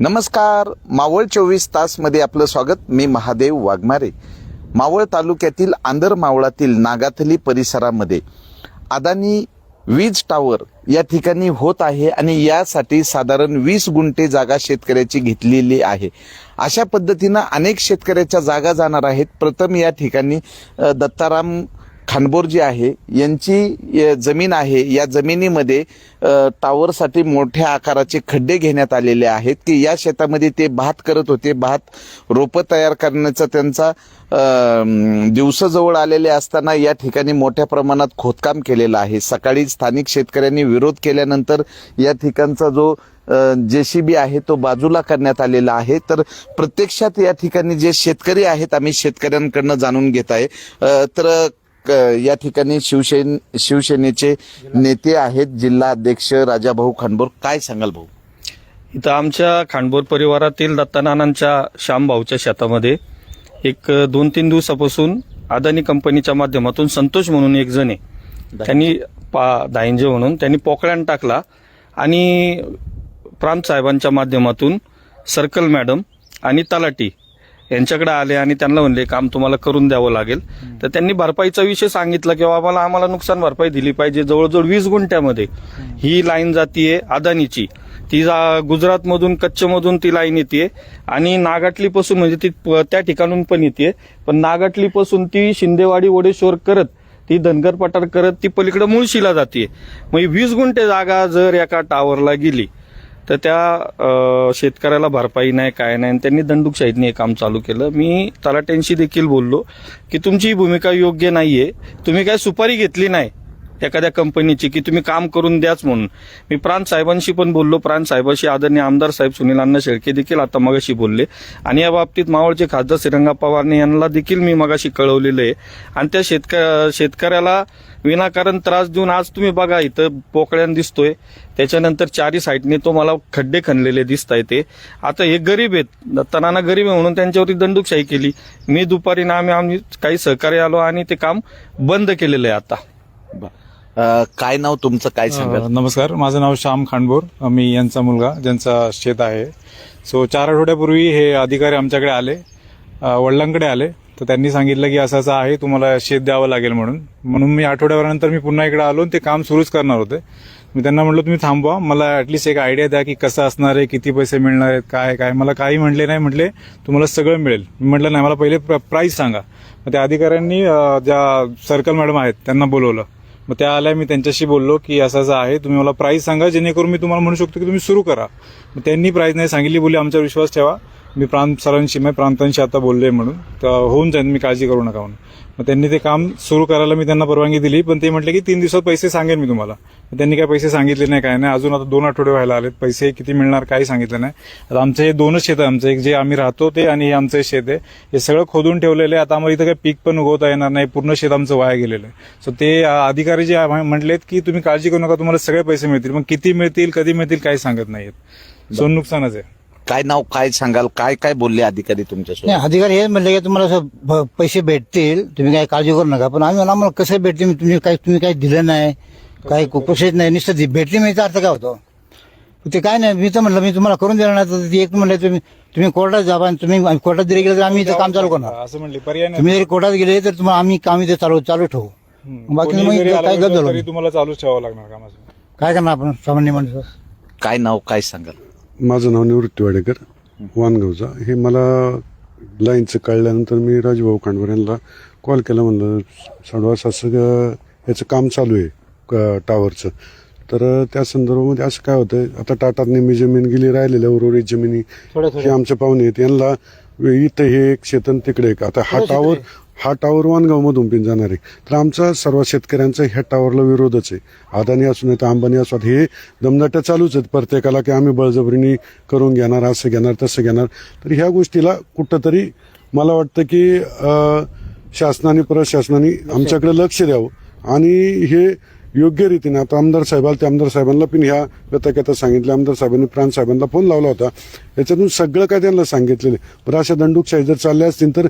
नमस्कार. मावळ चोवीस तासमध्ये आपलं स्वागत. मी महादेव वाघमारे. मावळ तालुक्यातील आंधर मावळातील नागाथली परिसरामध्ये अदानी वीज टावर या ठिकाणी होत आहे आणि यासाठी साधारण वीस गुंठे जागा शेतकऱ्याची घेतलेली आहे. अशा पद्धतीनं अनेक शेतकऱ्याच्या जागा जाणार आहेत. प्रथम या ठिकाणी दत्ताराम खानबोर जी आहे यांची जमीन आहे या जमिनीमध्ये टावरसाठी मोठ्या आकाराचे खड्डे घेण्यात आलेले आहेत की या शेतामध्ये ते भात करत होते. भात रोपं तयार करण्याचा त्यांचा दिवसाजवळ दिवस जवळ आलेले असताना या ठिकाणी मोठ्या प्रमाणात खोदकाम केलेलं आहे. सकाळी स्थानिक शेतकऱ्यांनी विरोध केल्यानंतर या ठिकाणचा जो जेसीबी आहे तो बाजूला करण्यात आलेला आहे. तर प्रत्यक्षात या ठिकाणी जे शेतकरी आहेत आम्ही शेतकऱ्यांकडनं जाणून घेत आहे. तर या ठिकाणी शिवसेन शिवसेनेचे नेते आहेत जिल्हा अध्यक्ष राजाभाऊ खानबोर काय सांगाल भाऊ? इथं आमच्या खांडबोर परिवारातील दत्तानानांच्या श्यामभाऊच्या शेतामध्ये एक दोन तीन दिवसापासून अदानी कंपनीच्या माध्यमातून संतोष म्हणून एक जण आहे. त्यांनी पा दायंजे म्हणून त्यांनी पोकळ्यान टाकला आणि प्रांत साहेबांच्या माध्यमातून सर्कल मॅडम आणि तलाटी यांच्याकडे आले आणि त्यांना म्हणले काम तुम्हाला करून द्यावं लागेल. तर त्यांनी भरपाईचा विषय सांगितला की बाबाला आम्हाला नुकसान भरपाई दिली पाहिजे. जवळजवळ वीस गुंठ्यामध्ये ही लाईन जातीये अदानीची. ती जा- गुजरातमधून कच्छमधून ती लाईन येते आणि नागाटली पासून म्हणजे ती त्या ठिकाणून पण येते पण नागाटली पासून ती शिंदेवाडी वडेश्वर करत ती धनगर पठार करत ती पलीकडे मुळशीला जाते मग वीस गुंठे जागा जर एका टावरला गेली तर त्या शेतकऱ्याला भरपाई नाही काय नाही आणि त्यांनी दंडुकशाहीतने हे काम चालू केलं. मी तलाट्यांशी देखील बोललो की तुमची भूमिका योग्य नाहीये. तुम्ही काय सुपारी घेतली नाही. एखाद्या कंपनीची की तुम्ही काम करून द्याच म्हणून. मी प्रांत साहेबांशी पण बोललो. प्रांत साहेबांशी आदरणीय आमदार साहेब सुनील अण्णा शेळके देखील आता मगाशी बोलले. आणि या बाबतीत मावळचे खासदार श्रीरंगा पवारने यांना देखील मी मगाशी कळवलेलं आहे. आणि त्या शेतक शेतकऱ्याला विनाकारण त्रास देऊन आज तुम्ही बघा इथं पोकळ्यान दिसतोय. त्याच्यानंतर चारी साईडने तो मला खड्डे खणलेले दिसत आहे ते. आता हे गरीब आहेत. दत्तानाना गरीब आहे म्हणून त्यांच्यावरती दंडुकशाही केली. मी दुपारी ना आम्ही आम्ही काही सहकार्य आलो आणि ते काम बंद केलेलं आहे आता. अ, काय नाव तुमचं? काय सांगाल? अ, नमस्कार माझं नाव श्याम खांडबोर. मी यांचा मुलगा ज्यांचा शेत आहे. सो चार आठवड्यापूर्वी हे अधिकारी आमच्याकडे आले. अ, वडिलांकडे आले. तर त्यांनी सांगितलं की असं असं आहे तुम्हाला शेत द्यावं लागेल म्हणून. म्हणून मी आठवड्याभरानंतर मी पुन्हा इकडे आलो आणि ते काम सुरूच करणार होते. मी त्यांना म्हटलं तुम्ही थांबवा. मला ऍटलीस्ट एक आयडिया द्या की कसं असणार आहे किती पैसे मिळणार आहेत काय काय मला काही म्हटले नाही. म्हटले तुम्हाला सगळं मिळेल. मी म्हटलं नाही मला पहिले प्राईस सांगा. मग त्या अधिकाऱ्यांनी अ, ज्या सर्कल मॅडम आहेत त्यांना बोलवलं. मग त्या आल्या मी त्यांच्याशी बोललो की असं असं आहे तुम्ही मला प्राईस सांगा जेणेकरून मी तुम्हाला म्हणू शकतो की तुम्ही सुरू करा. मग त्यांनी प्राईज नाही सांगितली बोली आमचा विश्वास ठेवा. मी प्रांत सरांशी मी प्रांतांशी आता बोललोय म्हणून. तर होऊन जाईल मी काळजी करू नका म्हणून. मग त्यांनी ते काम सुरू करायला मी त्यांना परवानगी दिली पण ते म्हटले की तीन दिवसात पैसे सांगेन मी तुम्हाला. मग त्यांनी काय पैसे सांगितले नाही काय नाही. अजून आता दोन आठवडे व्हायला आलेत पैसे किती मिळणार काही सांगितलं नाही. आता आमचं हे दोनच शेत आहे आमचं एक जे आम्ही राहतो ते आणि हे आमचं शेत आहे. हे सगळं खोदून ठेवलेलं आहे. आता आम्हाला इथं काही पीक पण उगवता येणार नाही पूर्ण शेत आमचं वाया गेलेलं आहे. सो ते अधिकारी जे म्हटलेत की तुम्ही काळजी करू नका तुम्हाला सगळे पैसे मिळतील. मग किती मिळतील कधी मिळतील काही सांगत नाहीत. सो नुकसानच आहे. काय नाव काय सांगाल काय काय बोलले अधिकारी तुमच्यासोबत? नाही अधिकारी हे म्हणले की तुम्हाला असं भ- पैसे भेटतील तुम्ही काही काळजी करू नका. पण आम्ही आम्हाला कसं भेटतील? तुम्ही काही तुम्ही काही दिलं नाही काही कुपोषित नाही नुसतं भेटली म्हणजे अर्थ काय होतो? ते काय नाही मी तर म्हणलं मी तुम्हाला करून देणार नाही तर ती एक म्हणलं तुम्ही तुम्ही कोर्टात जा आणि तुम्ही कोर्टात जरी गेलं तर आम्ही इथं काम चालू करणार. असं म्हणले पर्याय नाही. तुम्ही जरी कोर्टात गेले तर तुम्हाला आम्ही काम इथे चालू चालू ठेवू. हम्म. बाकी कोणी मग जरी आलं काय गप झालं तरी तुम्हाला चालूच ठेवावं लागणार कामाचं. काय करणार आपण सामान्य माणसं? काय नाव काय सांगाल? माझं नाव निवृत्ती वाडेकर वानगावचा. हे मला लाईनचं कळल्यानंतर मी राजभाऊ खांडवर यांना कॉल केला म्हणलं साडवास असं ग- याचं काम चालू आहे क- टावरचं तर त्या संदर्भामध्ये असं काय होतं आता टाटात नेहमी जमीन गेली राहिलेल्या उर्वरित जमिनी हे आमचे पाहुणे आहेत. यांना इथं हे एक शेतन तिकडे एक. आता हा टावर हा टावर वानगावमधून पिन जाणार आहे. तर आमचा सर्व शेतकऱ्यांचा ह्या टावरला विरोधच आहे. अदानी असू नाही तर अंबानी असू हे दमदाट्या चालूच आहेत. प्रत्येकाला की आम्ही बळजबरीने करून घेणार असं घेणार तसं घेणार. तर ह्या गोष्टीला कुठंतरी मला वाटतं की शासनाने प्रशासनाने आमच्याकडे लक्ष द्यावं. आणि हे योग्य रीतीने. आता आमदार साहेबाला ते आमदार साहेबांना पण ह्या व्यथाकथा सांगितलं आमदार साहेबांनी प्रांत साहेबांना फोन लावला होता. याच्यातून सगळं काय त्यांना सांगितलेलं. बरं अशा दंडुकशाही जर चालल्या असतील तर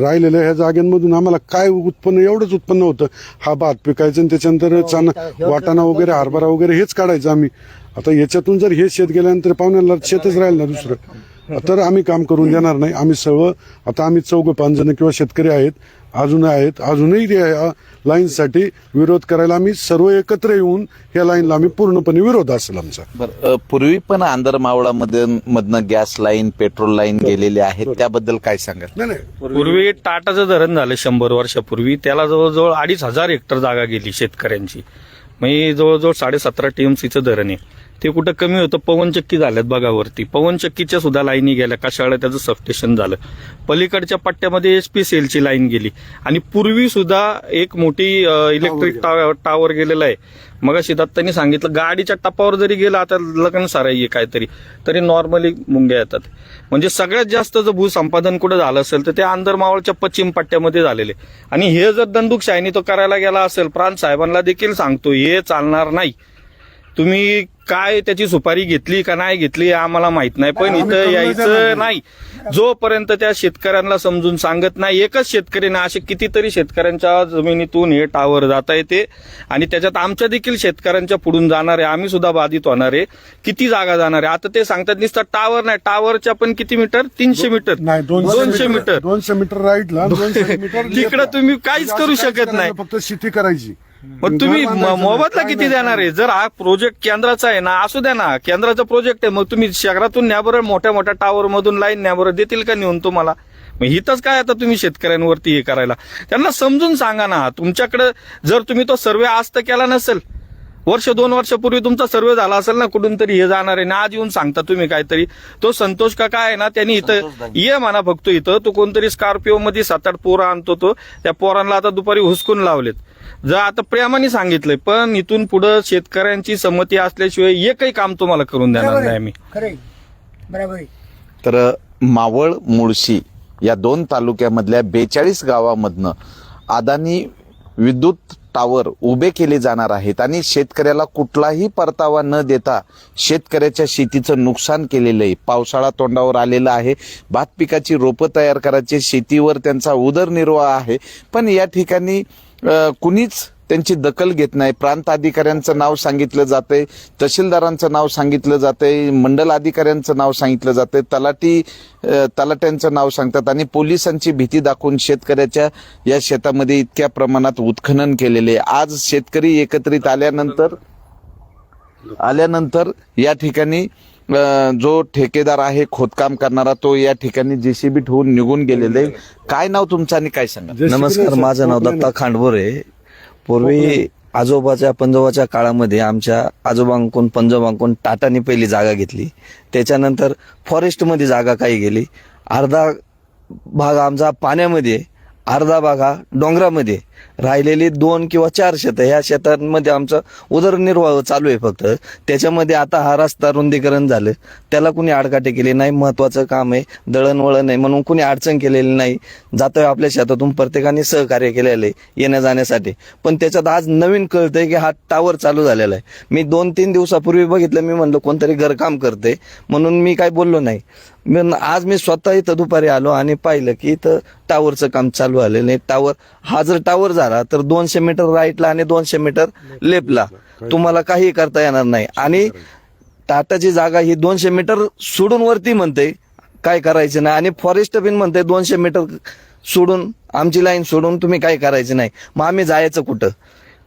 राहिलेल्या ह्या जागांमधून आम्हाला काय उत्पन्न एवढंच उत्पन्न होतं. हा भात पिकायचं आणि त्याच्यानंतर चाना वाटाणा वगैरे हरभरा वगैरे हेच काढायचं आम्ही. आता याच्यातून जर हे शेत गेल्यानंतर पाहुण्याला शेतच राहील ना दुसरं. तर आम्ही काम करून देणार नाही. आम्ही सर्व आता आम्ही चौघ पाच जण किंवा शेतकरी आहेत. अजून आहेत. अजूनही ते या लाईनसाठी विरोध करायला आम्ही सर्व एकत्र येऊन या लाईनला आम्ही पूर्णपणे विरोध असेल आमचा. पूर्वी पण आंदर मावळामध्ये मधनं गॅस लाईन पेट्रोल लाईन गेलेले आहेत त्याबद्दल काय सांगाल? नाही नाही. पूर्वी टाटाचं धरण झालं शंभर वर्षापूर्वी. त्याला जवळजवळ अडीच हजार हेक्टर जागा गेली शेतकऱ्यांची. म्हणजे जवळजवळ साडेसतरा टीएमसीचं धरण आहे. ते कुठं कमी होतं पवनचक्की झाल्यात बघावरती पवनचक्कीच्या सुद्धा लाईनी गेल्या कशाळ्या त्याचं सबस्टेशन झालं. पलीकडच्या पट्ट्यामध्ये एस पी सेलची लाईन गेली. आणि पूर्वी सुद्धा एक मोठी इलेक्ट्रिक टावर गेलेला आहे. मग दत्तांनी सांगितलं गाडीच्या टपावर जरी गेला आता लग्न साराई काहीतरी तरी नॉर्मली मुंग्या येतात. म्हणजे सगळ्यात जास्त जर भूसंपादन कुठं झालं असेल तर ते आंदरमावळच्या पश्चिम पट्ट्यामध्ये झालेले. आणि हे जर दंडुकशाहीने तो करायला गेला असेल प्रांत साहेबांना देखील सांगतो हे चालणार नाही. तुम्ही काय त्याची सुपारी घेतली का नाही घेतली आम्हाला माहीत नाही. पण इथं यायचं नाही. जोपर्यंत त्या शेतकऱ्यांना समजून सांगत नाही एकच शेतकरी ना असे कितीतरी शेतकऱ्यांच्या जमिनीतून हे टावर जाता येते आणि त्याच्यात आमच्या देखील शेतकऱ्यांच्या पुढून जाणार आहे. आम्ही सुद्धा बाधित होणार आहे. किती जागा जाणार आहे? आता ते सांगतात नुसतं टावर नाही. टावरच्या पण किती मीटर तीनशे मीटर नाही दोनशे मीटर दोनशे मीटर राईटला तिकडं तुम्ही काहीच करू शकत नाही. फक्त शेती करायची. मग तुम्ही मोबदला किती देणार आहे? जर हा प्रोजेक्ट केंद्राचा आहे ना असू द्या ना. केंद्राचा प्रोजेक्ट आहे मग तुम्ही शहरातून न्या बरं मोठ्या मोठ्या टावर मधून लाईन न्या बरं देतील का नेऊन तुम्हाला? मग हिथंच काय आता तुम्ही शेतकऱ्यांवरती हे करायला? त्यांना समजून सांगा ना. तुमच्याकडे जर तुम्ही तो सर्वे आज तर केला नसेल वर्ष दोन वर्षापूर्वी तुमचा सर्वे झाला असेल ना कुठून तरी हे जाणार आहे. ना आज येऊन सांगता तुम्ही काहीतरी. तो संतोष का काय आहे ना त्यांनी इथं ये म्हणा फक्त इथं. तो कोणतरी स्कॉर्पिओ मध्ये सात आठ पोरं आणतो तो. त्या पोरांना आता दुपारी हुसकून लावलेत. जर आता प्रेमाने सांगितलंय पण इथून पुढे शेतकऱ्यांची संमती असल्याशिवाय एकही काम तुम्हाला करून देणार नाही आम्ही. बरोबर तर मावळ मुळशी या दोन तालुक्यामधल्या बेचाळीस गावामधनं अदानी विद्युत टावर उभे केले जाणार आहेत आणि शेतकऱ्याला कुठलाही परतावा न देता शेतकऱ्याच्या शेतीचं नुकसान केलेलं आहे. पावसाळा तोंडावर आलेला आहे. भात पिकाची रोपं तयार करायची. शेतीवर त्यांचा उदरनिर्वाह आहे. पण या ठिकाणी कुणीच त्यांची दखल घेत नाही प्रांत अधिकाऱ्यांचं नाव सांगितलं जातंय तहसीलदारांचं नाव सांगितलं जातंय मंडल अधिकाऱ्यांचं नाव सांगितलं जातंय तलाठी अ, तलाट्यांचं नाव सांगतात आणि पोलिसांची भीती दाखवून शेतकऱ्याच्या या शेतामध्ये इतक्या प्रमाणात उत्खनन केलेले. आज शेतकरी एकत्रित आल्यानंतर आल्यानंतर या ठिकाणी जो ठेकेदार आहे खोदकाम करणारा तो या ठिकाणी जेसीबी ठेवून निघून गेलेले. काय नाव तुमचं आणि काय सांगा नमस्कार माझं नाव दत्ता खांडभोर आहे पूर्वी आजोबाच्या पंजोबाच्या काळामध्ये आमच्या आजोबांकडून पंजोबांकडून टाटाने पहिली जागा घेतली. त्याच्यानंतर फॉरेस्टमध्ये जागा काही गेली. अर्धा भाग आमचा पाण्यामध्ये अर्धा भाग हा डोंगरामध्ये. राहिलेली दोन किंवा चार शेतं ह्या शेतांमध्ये आमचं उदरनिर्वाह चालू आहे फक्त. त्याच्यामध्ये आता हा रस्ता रुंदीकरण झालं. त्याला कुणी आडकाठी केली नाही महत्वाचं काम आहे दळणवळण आहे म्हणून कुणी अडचण केलेली नाही. जातोय आपल्या शेतातून प्रत्येकाने सहकार्य केलेलं आहे येण्या जाण्यासाठी. पण त्याच्यात आज नवीन कळतंय की हा टावर चालू झालेला आहे. मी दोन तीन दिवसापूर्वी बघितलं मी म्हणलं कोणतरी घरकाम करते म्हणून मी काय बोललो नाही. आज मी स्वतः इथं दुपारी आलो आणि पाहिलं की इथं टावरचं काम चालू आलेलं आहे. टावर हा जर टावर झाला तर दोनशे मीटर राईटला आणि दोनशे मीटर लेफ्टला तुम्हाला काही करता येणार नाही. आणि टाटाची जागा ही दोनशे मीटर सोडून वरती म्हणते काय करायचं नाही. आणि फॉरेस्ट बिन म्हणते दोनशे मीटर सोडून आमची लाईन सोडून तुम्ही काय करायचं नाही. मग आम्ही जायचं कुठं?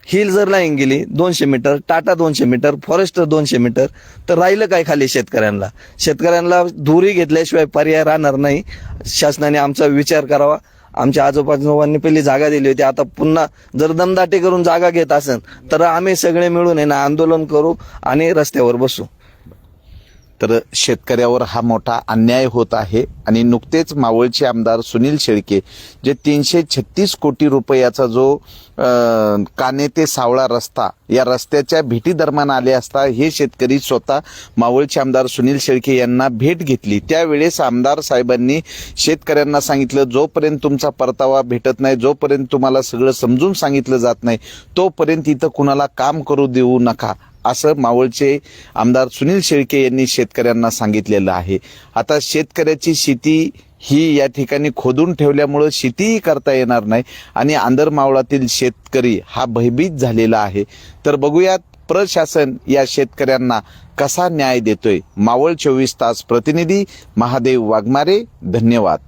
हिल जर लाईन गेली दोनशे मीटर टाटा दोनशे मीटर फॉरेस्टर दोनशे मीटर तर राहिलं काय खाली शेतकऱ्यांना? शेतकऱ्यांना धुरी घेतल्याशिवाय पर्याय राहणार नाही. शासनाने आमचा विचार करावा. आमच्या आजोबाजोबांनी पहिली जागा दिली होती. आता पुन्हा जर दमदाटी करून जागा घेत असेल तर आम्ही सगळे मिळून आहे ना आंदोलन करू आणि रस्त्यावर बसू. तर शेतकऱ्यावर हा मोठा अन्याय होत आहे. आणि नुकतेच मावळचे आमदार सुनील शेळके जे तीनशे छत्तीस कोटी रुपयाचा जो काने ते सावळा रस्ता या रस्त्याच्या भेटी दरम्यान आले असता हे शेतकरी स्वतः मावळचे आमदार सुनील शेळके यांना भेट घेतली. त्यावेळेस आमदार साहेबांनी शेतकऱ्यांना सांगितलं जोपर्यंत तुमचा परतावा भेटत नाही जोपर्यंत तुम्हाला सगळं समजून सांगितलं जात नाही तोपर्यंत इथं कुणाला काम करू देऊ नका. असं मावळचे आमदार सुनील शेळके यांनी शेतकऱ्यांना सांगितलेलं आहे. आता शेतकऱ्याची शेती ही या ठिकाणी खोदून ठेवल्यामुळं शेतीही करता येणार नाही आणि आंदर मावळातील शेतकरी हा भयभीत झालेला आहे. तर बघूयात प्रशासन या शेतकऱ्यांना कसा न्याय देतोय. मावळ चोवीस तास प्रतिनिधी महादेव वाघमारे धन्यवाद.